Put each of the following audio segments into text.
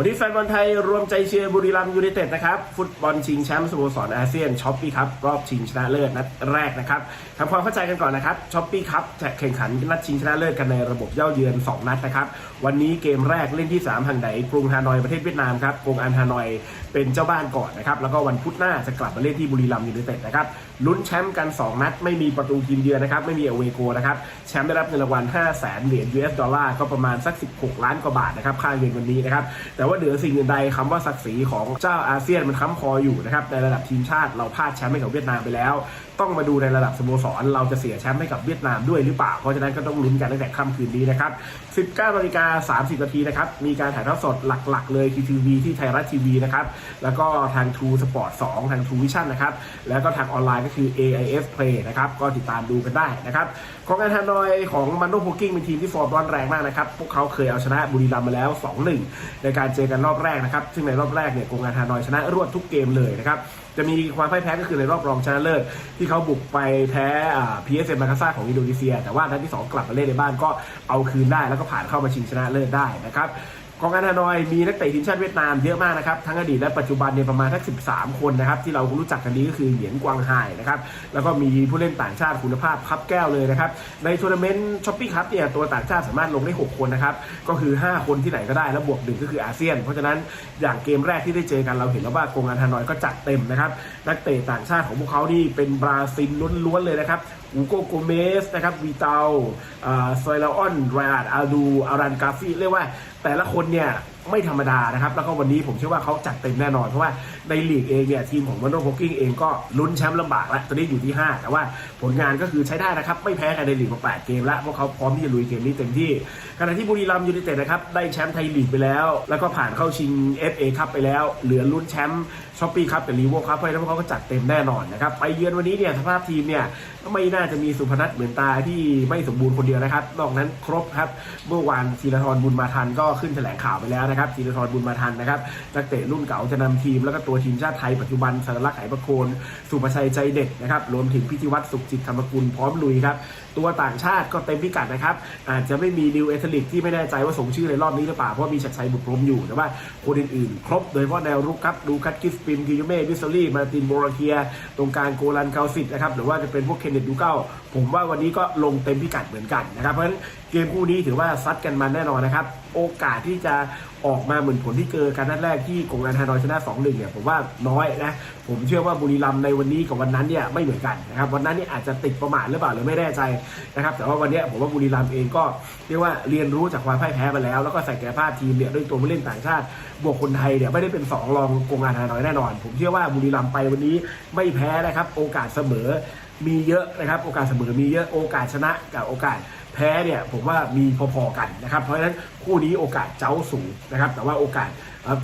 วันนี้แฟนบอลไทยรวมใจเชียร์บุรีรัมย์ยูไนเต็ดนะครับ ฟุตบอลชิงแชมป์สโมสรอาเซียนช้อปปี้ครับรอบชิงชนะเลิศนัดแรกนะครับทำความเข้าใจกันก่อนนะครับช้อปปี้ครับจะแข่งขันนัดชิงชนะเลิศกันในระบบเย่าเยือน 2 นัดนะครับ วันนี้เกมแรกเล่นที่ 3 ทางไหนกรุงฮานอยประเทศเวียดนามครับกรุงอันฮานอยเป็นเจ้าบ้านก่อนนะครับ แล้วก็วันพุธหน้าจะกลับมาเล่นที่บุรีรัมย์ยูไนเต็ดนะครับลุ้นแชมป์กัน 2 นัด ไม่มีประตูทีมเยือนนะครับ ไม่มีเอเวโกนะครับ แชมป์ได้รับเงินรางวัล 5 0 0แสนเหรียญ US ดอลลาร์ ก็ประมาณสัก 16 ล้านกว่าบาทนะครับ ค่าเงินวันนี้นะครับ แต่ว่าเหนือสิ่งอื่นใดคำว่าศักดิ์ศรีของเจ้าอาเซียนมันค้ำคออยู่นะครับ ในระดับทีมชาติเราพลาดแชมป์ให้กับเวียดนามไปแล้ว ต้องมาดูในระดับสโมสรเราจะเสียแชมป์ให้กับเวียดนามด้วยหรือเปล่า เพราะฉะนั้นก็ต้องลุ้นกันตั้งแต่ค่ำคืนนี้นะครับ 19นาฬิกา30นาทีนะครับ มีการถ่ายทอดสดหลักๆ เลยคือทีวีที่ไทยรัฐทีวีนะครับแล้วก็ทาง True Sport 2 ทาง True Vision นะครับ แล้วก็ทางออนไลน์ก็คือ AIS Play นะครับ ก็ติดตามดูกันได้นะครับ ของงานฮานอยของมันโนโพกิ้งเป็นทีมที่ฟอร์มร้อนแรงมากนะครับ พวกเขาเคยเอาชนะบุรีรัมย์มาแล้ว 2-1 ในการเจอกันรอบแรกนะครับ ซึ่งในรอบแรกเนี่ยกงงานฮานอยชนะรวดทุกเกมเลยนะครับจะมีความพ่ายแพ้ก็คือในรอบรองชนะเลิศที่เขาบุกไปแพ้พีเอสเอ็มมาคาซ่าของอินโดนีเซีย แต่ว่านัดที่ 2 กลับมาเล่นในบ้านก็เอาคืนได้แล้วก็ผ่านเข้ามาชิงชนะเลิศได้นะครับ กองการฮานอยมีนักเตะทีมชาติเวียดนามเยอะมากนะครับทั้งอดีตและปัจจุบันเนี่ยประมาณทัก13 คนนะครับที่เรารู้จักกันดีก็คือเหรียญกวางไฮนะครับแล้วก็มีผู้เล่นต่างชาติคุณภาพครับแก้วเลยนะครับในทัวร์นาเมนต์ช้อปปี้คัพเนี่ยตัวต่างชาติสามารถลงได้ 6 คนนะครับก็คือ 5 คนที่ไหนก็ได้แล้วบวกหนึ่งก็คืออาเซียน เพราะฉะนั้นอย่างเกมแรกที่ได้เจอกันเราเห็นแล้วว่ากองการฮานอยก็จัดเต็มนะครับนักเตะต่างชาติของพวกเขานี่เป็นบราซิลล้วนๆเลยนะครับอูโกโกเมสนะครับวีเตาซอยลาออนไรอาดอาดูอารันกาฟีเรียกว่า แต่ละคนเนี่ยไม่ธรรมดานะครับ แล้วก็วันนี้ผมเชื่อว่าเขาจัดเต็มแน่นอน เพราะว่าในลีกเองเนี่ยทีมของวันโนโพกิ้งเองก็ลุ้นแชมป์ลำบากแล้วตอนนี้อยู่ที่ 5 แต่ว่าผลงานก็คือใช้ได้นะครับ ไม่แพ้ใครในลีกมา8เกมแล้วพวกเขาพร้อมที่จะลุยเกมนี้เต็มที่ขณะที่บุรีรัมย์ยูไนเต็ดนะครับได้แชมป์ไทยลีกไปแล้ว แล้วก็ผ่านเข้าชิง FA คัพไปแล้ว เหลือลุ้นแชมป์ช้อปปี้คัพกับลีโวคัพเพราะฉะนั้นพวกเขาก็จัดเต็มแน่นอนนะครับไปเยือนวันนี้เนี่ยสภาพทีมเนี่ยไม่น่าจะมีสุพนัทเหมือนตาที่ไม่สมบูรณ์คนเดียวนะครับนอกนั้นครบครับเมื่อวานธีรทรบุญมาทันก็ขึ้นแถลงข่าวไปแล้วนะครับธีรทรบุญมาทันนะครับนักเตะรุ่นเก่าจะนำทีมแล้วก็ตัวทีมชาติไทยปัจจุบันสารลักษณ์ไหประโคนสุภชัยใจเด็ดนะครับรวมถึงพิธีวัตรสุขจิตธรรมกุลพร้อมลุยครับตัวต่างชาติก็เต็มพิกัดนะครับอาจจะไม่มีดิวเอทลิกที่ไม่แน่ใจว่าส่งชื่อในรอบนี้หรือเปล่าเพราะมีชัดชัยบุตรพรมอยู่แต่ว่าคนอื่นๆ ครบโดยเฉพาะแนวรุกครับดูคัตกิสปินกิยเม่วิสซอรี่มาตินโบราเคีย ตรงกลางโกลันเกาสิตนะครับหรือว่าจะเป็นพวกเคนเนตดูเก้าผมว่าวันนี้ก็ลงเต็มพิกัดเหมือนกันนะครับเพราะฉะนั้น เกมคู่นี้ถือว่าซัดกันมันแน่นอนนะครับ โอกาสที่จะออกมาเหมือนผลที่เกิดการนัดแรกที่กงการฮานอยชนะ 2-1 เนี่ยผมว่าน้อยนะ ผมเชื่อว่าบุรีรัมย์ในวันนี้กับวันนั้นเนี่ยไม่เหมือนกันนะครับ วันนั้นนี่อาจจะติดประมาทหรือเปล่าหรือไม่แน่ใจนะครับ แต่ว่าวันนี้ผมว่าบุรีรัมย์เองก็เรียกว่าเรียนรู้จากความพ่ายแพ้มาแล้ว แล้วก็ใส่แก่ผ้าทีมเนี่ยด้วยตัวผู้เล่นต่างชาติ บวกคนไทยเนี่ยไม่ได้เป็นสองรองกงการฮานอยแน่นอน ผมเชื่อว่าบุรีรัมย์ไปวันนี้ไม่แพ้นะครับ โอกาสเสมอมีเยอะนะครับ โอกาสเสมอมีเยอะ โอกาสชนะกับโอกาส แพ้เนี่ยผมว่ามีพอๆกันนะครับเพราะฉะนั้นคู่นี้โอกาสเจ้าสูงนะครับแต่ว่าโอกาส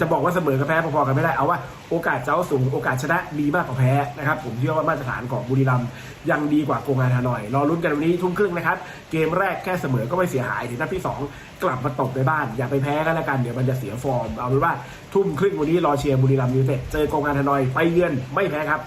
จะบอกว่าเสมอกับแพ้พอๆกันไม่ได้เอาว่าโอกาสเจ้าสูงโอกาสชนะมีมากกว่าแพ้นะครับผมเชื่อว่ามาตรฐานของบุรีรัมย์ยังดีกว่าโกงานฮานอย รอลุ้นกันวันนี้ทุ่มครึ่งนะครับ เกมแรกแค่เสมอก็ไม่เสียหายถึงนัดที่สองกลับมาตกในบ้าน อย่าไปแพ้กันละกันเดี๋ยวมันจะเสียฟอร์มเอาเป็นว่าทุ่มครึ่งวันนี้รอเชียร์บุรีรัมย์ยูไนเต็ดเจอโกงานฮานอยไปเยือนไม่แพ้ครับ